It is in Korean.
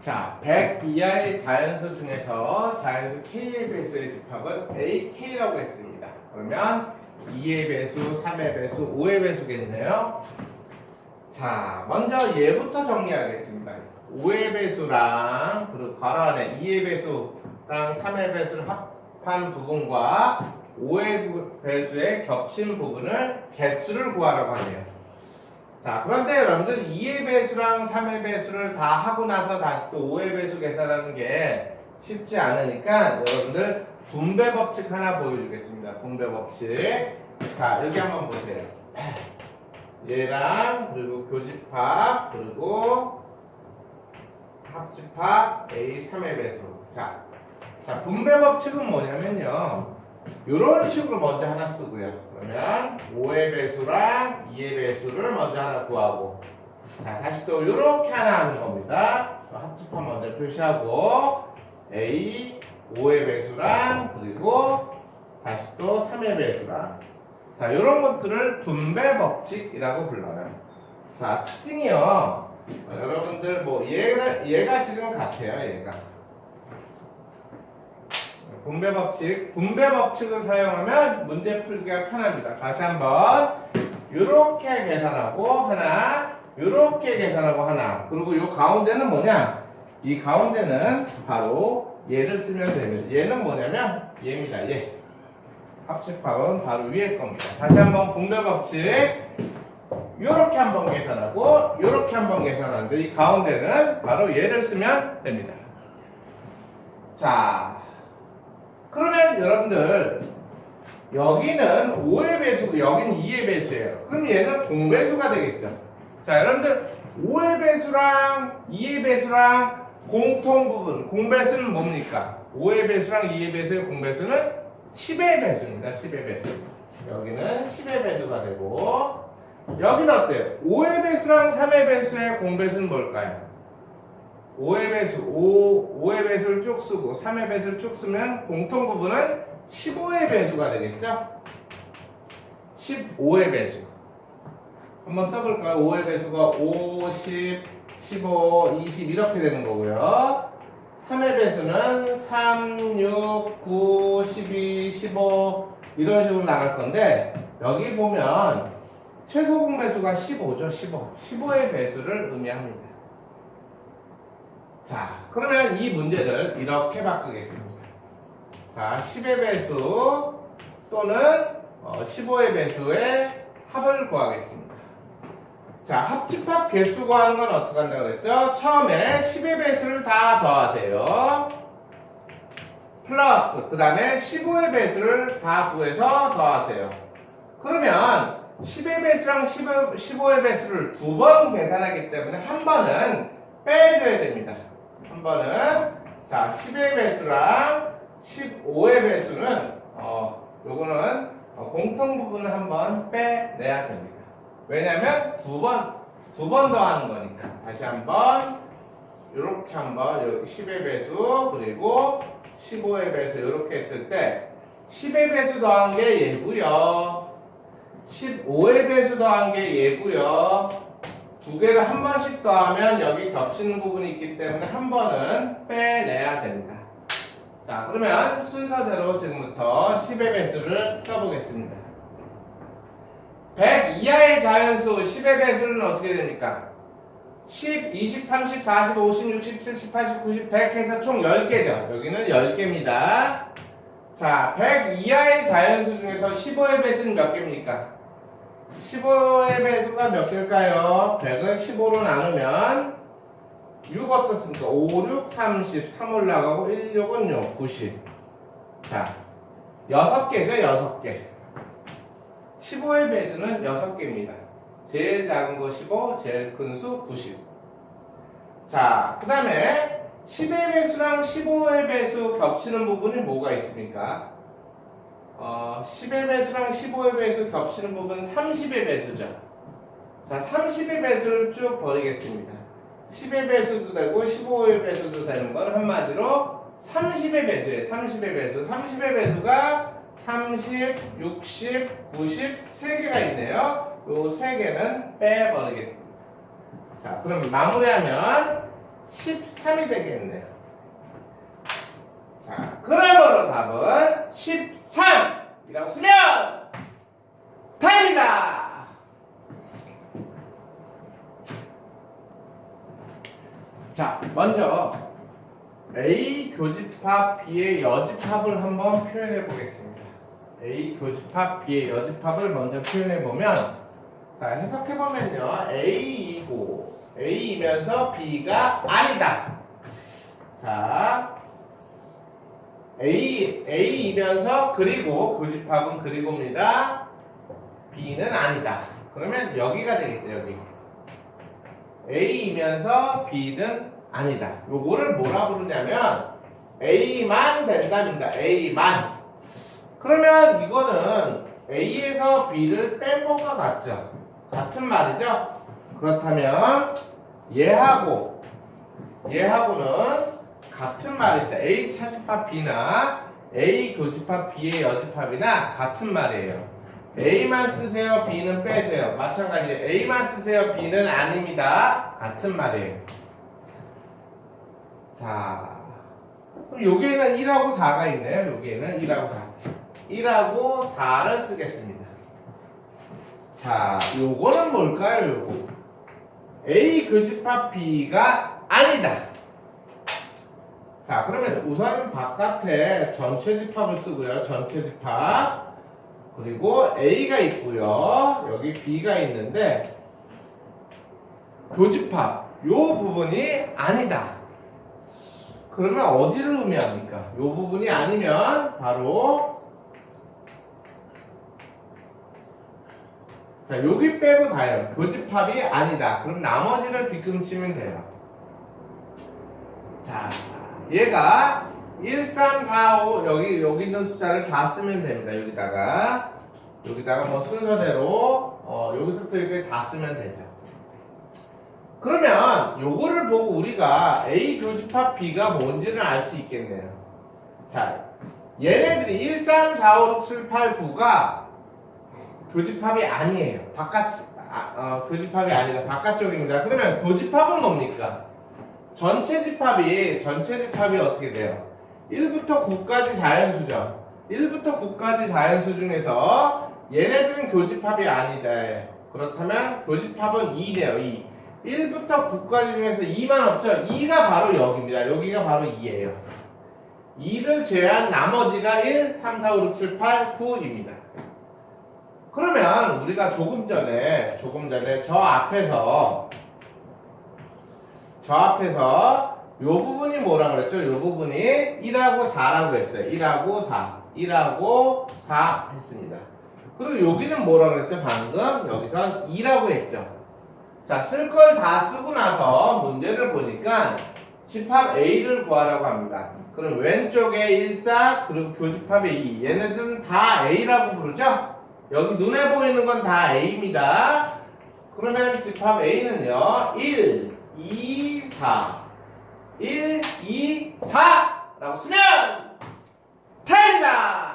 자, 100 이하의 자연수 중에서 자연수 k의 배수의 집합은 ak라고 했습니다. 그러면 2의 배수, 3의 배수, 5의 배수겠네요. 자, 먼저 얘부터 정리하겠습니다. 5의 배수랑 그리고 괄호 안에 2의 배수랑 3의 배수를 합한 부분과 5의 배수의 겹친 부분을 개수를 구하라고 하네요. 자, 그런데 여러분들 2의 배수랑 3의 배수를 다 하고 나서 다시 또 5의 배수 계산하는 게 쉽지 않으니까 여러분들 분배 법칙 하나 보여주겠습니다. 분배 법칙. 자, 여기 한번 보세요. 얘랑 그리고 교집합 그리고 합집합 A 3의 배수. 자, 자 분배 법칙은 뭐냐면요. 이런 식으로 먼저 하나 쓰고요. 그러면 5의 배수랑 2의 배수를 먼저 하나 구하고 자 다시 또 이렇게 하나 하는 겁니다. 합집합 먼저 표시하고 A 5의 배수랑 그리고 다시 또 3의 배수랑 자 이런 것들을 분배 법칙이라고 불러요. 자 특징이요. 어, 여러분들 뭐 얘가 얘가 지금 같아요. 얘가 분배 법칙, 분배 법칙을 사용하면 문제 풀기가 편합니다. 다시 한번 이렇게 계산하고 하나, 이렇게 계산하고 하나. 그리고 이 가운데는 뭐냐? 이 가운데는 바로 얘를 쓰면 됩니다. 얘는 뭐냐면 얘입니다. 얘. 합집합은 바로 위에 겁니다. 다시 한번 분배 법칙. 이렇게 한번 계산하고 이렇게 한번 계산하는데 이 가운데는 바로 얘를 쓰면 됩니다. 자, 여러분들 여기는 5의 배수고 여기는 2의 배수예요. 그럼 얘는 공배수가 되겠죠. 자, 여러분들 5의 배수랑 2의 배수랑 공통 부분 공배수는 뭡니까? 5의 배수랑 2의 배수의 공배수는 10의 배수입니다. 10의 배수. 여기는 10의 배수가 되고 여기는 어때요? 5의 배수랑 3의 배수의 공배수는 뭘까요? 5의 배수, 5, 5의 배수를 쭉 쓰고 3의 배수를 쭉 쓰면 공통 부분은 15의 배수가 되겠죠? 15의 배수. 한번 써볼까요? 5의 배수가 5, 10, 15, 20 이렇게 되는 거고요. 3의 배수는 3, 6, 9, 12, 15 이런 식으로 나갈 건데 여기 보면 최소 공배수가 15죠, 15. 15의 배수를 의미합니다. 자, 그러면 이 문제를 이렇게 바꾸겠습니다. 자, 10의 배수 또는 어, 15의 배수의 합을 구하겠습니다. 자, 합집합 개수 구하는 건 어떻게 한다고 그랬죠? 처음에 10의 배수를 다 더하세요. 플러스, 그 다음에 15의 배수를 다 구해서 더하세요. 그러면 10의 배수랑 15의 배수를 두 번 계산하기 때문에 한 번은 빼줘야 됩니다. 한 번은 자 10의 배수랑 15의 배수는 어 요거는 어, 공통 부분을 한번 빼내야 됩니다. 왜냐하면 두 번 두 번 더 하는 거니까 다시 한번 이렇게 한번 여기 10의 배수 그리고 15의 배수 이렇게 했을 때 10의 배수 더한 게 얘고요. 15의 배수 더한 게 얘고요. 두 개를 한 번씩 더하면 여기 겹치는 부분이 있기 때문에 한 번은 빼내야 됩니다. 자, 그러면 순서대로 지금부터 10의 배수를 써보겠습니다. 100 이하의 자연수 10의 배수는 어떻게 됩니까? 10, 20, 30, 40, 50, 60, 70, 80, 90, 100 해서 총 10개죠. 여기는 10개입니다. 자, 100 이하의 자연수 중에서 15의 배수는 몇 개입니까? 15의 배수가 몇 개일까요? 100을 15로 나누면 6 어떻습니까? 5, 6, 30, 3 올라가고 1, 6은 6, 90. 자, 6개죠, 6개. 15의 배수는 6개입니다. 제일 작은 거 15, 제일 큰 수 90. 자, 그 다음에 10의 배수랑 15의 배수 겹치는 부분이 뭐가 있습니까? 어, 10의 배수랑 15의 배수 겹치는 부분 30의 배수죠. 자, 30의 배수를 쭉 버리겠습니다. 10의 배수도 되고 15의 배수도 되는 건 한마디로 30의 배수예요. 30의 배수. 30의 배수가 30, 60, 90, 3개가 있네요. 요 3개는 빼버리겠습니다. 자, 그럼 마무리하면 13이 되겠네요. 자, 그러므로 답은 13 이라고 쓰면 답입니다. 자, 먼저 A 교집합 B의 여집합을 한번 표현해 보겠습니다. A 교집합 B의 여집합을 먼저 표현해 보면 자, 해석해 보면요. A이고 A이면서 B가 아니다. 자, A A이면서 그리고 교집합은 그리고입니다. B는 아니다. 그러면 여기가 되겠죠, 여기. A이면서 B는 아니다. 요거를 뭐라 부르냐면 A만 된답니다. A만. 그러면 이거는 A에서 B를 뺀 것과 같죠? 같은 말이죠? 그렇다면 얘하고 얘하고는 같은 말입니다. A 차집합 B나 A 교집합 B의 여집합이나 같은 말이에요. A만 쓰세요, B는 빼세요. 마찬가지로 A만 쓰세요, B는 아닙니다. 같은 말이에요. 자, 그럼 여기에는 1하고 4가 있네요. 여기에는 1하고 4. 1하고 4를 쓰겠습니다. 자, 요거는 뭘까요, 요거? A 교집합 B가 아니다. 자, 그러면 우선 바깥에 전체 집합을 쓰고요. 전체 집합. 그리고 A가 있고요. 여기 B가 있는데 교집합 요 부분이 아니다. 그러면 어디를 의미합니까? 요 부분이 아니면 바로 자 여기 빼고 다요. 교집합이 아니다. 그럼 나머지를 비금치면 돼요. 자 얘가 1, 3, 4, 5 여기 여기 있는 숫자를 다 쓰면 됩니다. 여기다가 여기다가 뭐 순서대로 어, 여기서부터 여기 다 쓰면 되죠. 그러면 요거를 보고 우리가 A 교집합 B가 뭔지를 알 수 있겠네요. 자, 얘네들이 1, 3, 4, 5, 6, 7, 8, 9가 교집합이 아니에요. 바깥 아, 어, 교집합이 아니다. 바깥쪽입니다. 그러면 교집합은 뭡니까? 전체 집합이 전체 집합이 어떻게 돼요? 1부터 9까지 자연수죠. 1부터 9까지 자연수 중에서 얘네들은 교집합이 아니다. 그렇다면 교집합은 2네요. 2. 1부터 9까지 중에서 2만 없죠. 2가 바로 여기입니다. 여기가 바로 2예요. 2를 제외한 나머지가 1, 3, 4, 5, 6, 7, 8, 9입니다. 그러면 우리가 조금 전에 조금 전에 저 앞에서 저 앞에서 요 부분이 뭐라 그랬죠? 요 부분이 1하고 4라고 했어요. 1하고 4. 1하고 4 했습니다. 그리고 여기는 뭐라 그랬죠? 방금 여기서 2라고 했죠. 자, 쓸 걸 다 쓰고 나서 문제를 보니까 집합 A를 구하라고 합니다. 그럼 왼쪽에 1, 4 그리고 교집합에 2. 얘네들은 다 A라고 부르죠? 여기 눈에 보이는 건 다 A입니다. 그러면 집합 A는요. 1, 2, 4. 1, 2, 4 라고 쓰면 타입니다.